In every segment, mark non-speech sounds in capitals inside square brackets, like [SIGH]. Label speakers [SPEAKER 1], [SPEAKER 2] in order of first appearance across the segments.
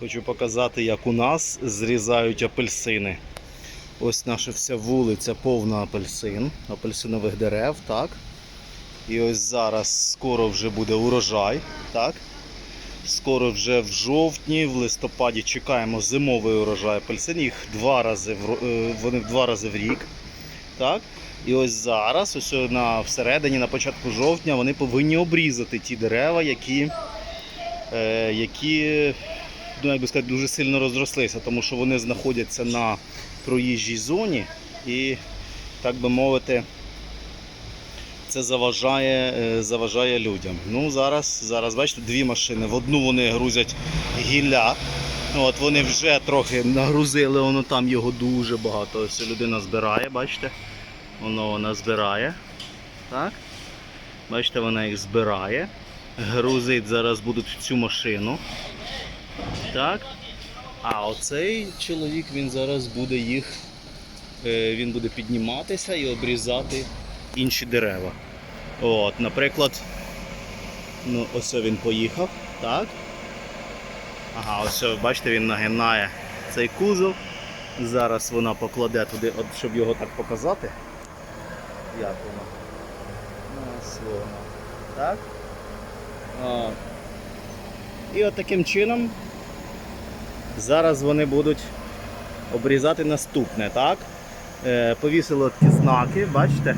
[SPEAKER 1] Хочу показати, як у нас зрізають апельсини. Ось наша вся вулиця повна апельсин, апельсинових дерев, так. І ось зараз скоро вже буде урожай, так. Скоро вже в жовтні, в листопаді чекаємо зимовий урожай апельсин. Їх два рази в, е, вони два рази в рік. Так. І ось зараз, ось на всередині, на початку жовтня, вони повинні обрізати ті дерева, які, е, які ну, як би сказати, дуже сильно розрослися, тому що вони знаходяться на проїжджій зоні і, так би мовити, це заважає, е, заважає людям. Ну, зараз, зараз, бачите, дві машини. В одну вони грузять гілля. От вони вже трохи нагрузили, воно там його дуже багато. Ось людина збирає, бачите? Воно вона збирає. Так? Бачите, вона їх збирає. Грузить зараз будуть в цю машину. Так. А оцей чоловік він зараз буде їх. е, Він буде підніматися і обрізати інші дерева. От, наприклад, ну, ось він поїхав, так? Ага, ось бачите, він нагинає цей кузов. Зараз вона покладе туди, от, щоб його так показати. Як воно? Ось воно. Так? От. І от таким чином зараз вони будуть обрізати наступне, так? Е, повісили такі знаки, бачите?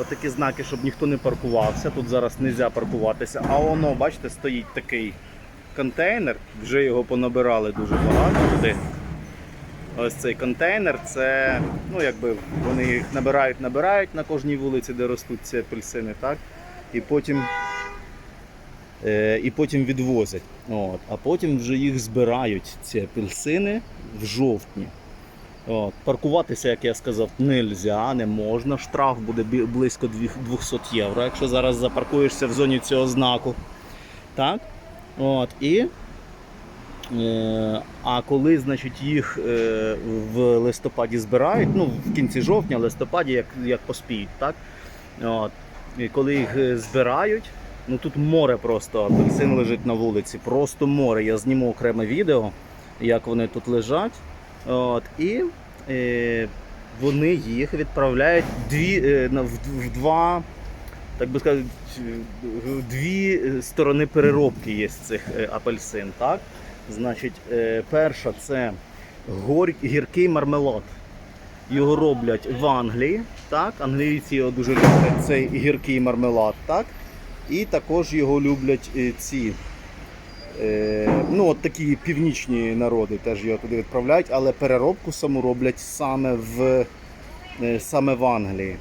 [SPEAKER 1] От такі знаки, щоб ніхто не паркувався. Тут зараз не можна паркуватися. А воно, бачите, стоїть такий контейнер, вже його понабирали дуже багато туди. Ось цей контейнер, це, ну якби вони їх набирають, набирають на кожній вулиці, де ростуть ці апельсини, так? І потім, і потім відвозять. От. А потім вже їх збирають, ці апельсини, в жовтні. От. Паркуватися, як я сказав, не можна, не можна. Штраф буде близько 200 євро, якщо зараз запаркуєшся в зоні цього знаку. Так? От. І Е, А коли значить, їх е, в листопаді збирають, ну в кінці жовтня, листопаді, як, як поспіють, так? От. І коли їх е, збирають, ну тут море просто апельсин лежить на вулиці, просто море. Я зніму окреме відео, як вони тут лежать. От. І е, вони їх відправляють дві, е, в, в два, так би сказати, в дві сторони переробки є з цих е, апельсин. Так? Значить, е, перша це гор... гіркий мармелад. Його роблять в Англії. Так? Англійці його дуже люблять, цей гіркий мармелад. Так? І також його люблять е, ці. Е, ну, от такі північні народи теж його туди відправляють, але переробку саму роблять саме в, е, саме в Англії.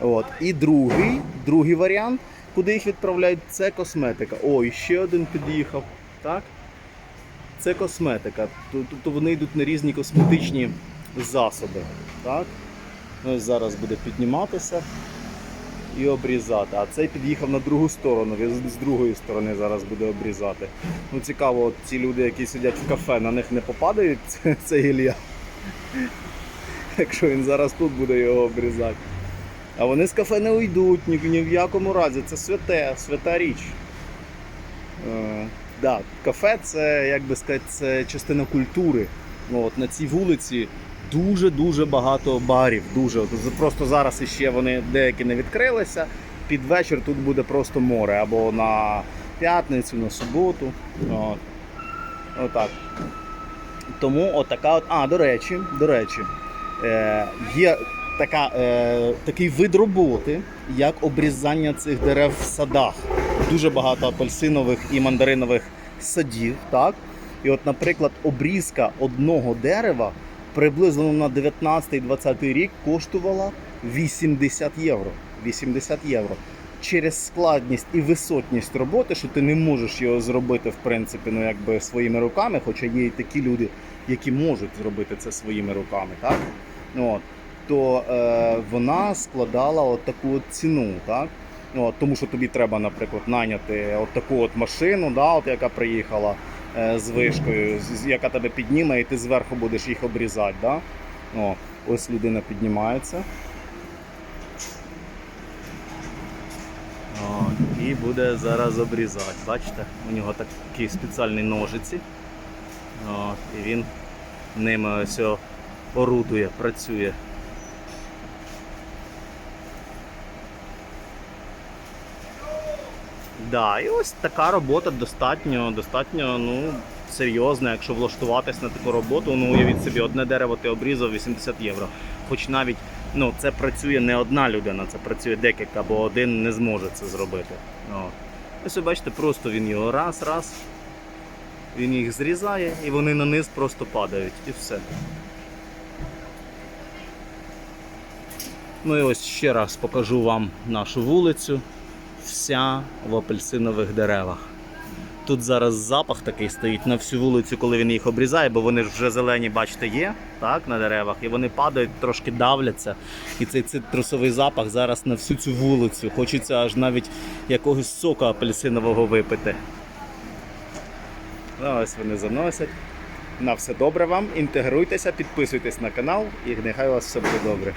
[SPEAKER 1] От. І другий, другий варіант, куди їх відправляють, це косметика. О, і ще один під'їхав. Так? Це косметика. Тобто вони йдуть на різні косметичні засоби. Так? Ось зараз буде підніматися і обрізати. А цей під'їхав на другу сторону, він з другої сторони зараз буде обрізати. Ну цікаво, от ці люди, які сидять в кафе, на них не попадають [LAUGHS] це, це гілля. Якщо він зараз тут буде його обрізати. А вони з кафе не уйдуть ні, ні в якому разі. Це святе, свята річ. Е, да, кафе це, як би сказати, це частина культури. Ну, От, на цій вулиці дуже-дуже багато барів. Дуже. Просто зараз іще вони деякі не відкрилися. Під вечір тут буде просто море. Або на п'ятницю, на суботу. От. Отак. Тому отака от. А, до речі, до речі, е, є така, е, такий вид роботи, як обрізання цих дерев в садах. Дуже багато апельсинових і мандаринових садів. Так? І от, наприклад, обрізка одного дерева приблизно на 19-20 рік коштувала 80 євро. 80 євро. Через складність і висотність роботи, що ти не можеш його зробити в принципі, ну якби своїми руками, хоча є і такі люди, які можуть зробити це своїми руками, так? От. То е, вона складала от таку от ціну, так? От, тому що тобі треба, наприклад, найняти от таку от машину, да, от, яка приїхала з вишкою, з- з- яка тебе підніме, і ти зверху будеш їх обрізати. Да? О, ось людина піднімається. О, і буде зараз обрізати. Бачите? У нього такі спеціальні ножиці. От, і він ними ось орудує, працює. Да, і ось така робота достатньо, достатньо ну, серйозна, якщо влаштуватись на таку роботу. Ну, уявіть собі, одне дерево ти обрізав 80 євро. Хоч навіть ну, це працює не одна людина, це працює декілька, бо один не зможе це зробити. О. Ось ви бачите, просто він його раз, раз. Він їх зрізає і вони на низ просто падають. І все. Ну і ось ще раз покажу вам нашу вулицю. Вся в апельсинових деревах. Тут зараз запах такий стоїть на всю вулицю, коли він їх обрізає, бо вони ж вже зелені, бачите, є так, на деревах, і вони падають, трошки давляться. І цей цитрусовий запах зараз на всю цю вулицю. Хочеться аж навіть якогось соку апельсинового випити. Ну, ось вони заносять. На все добре вам. Інтегруйтеся, підписуйтесь на канал і нехай у вас все буде добре.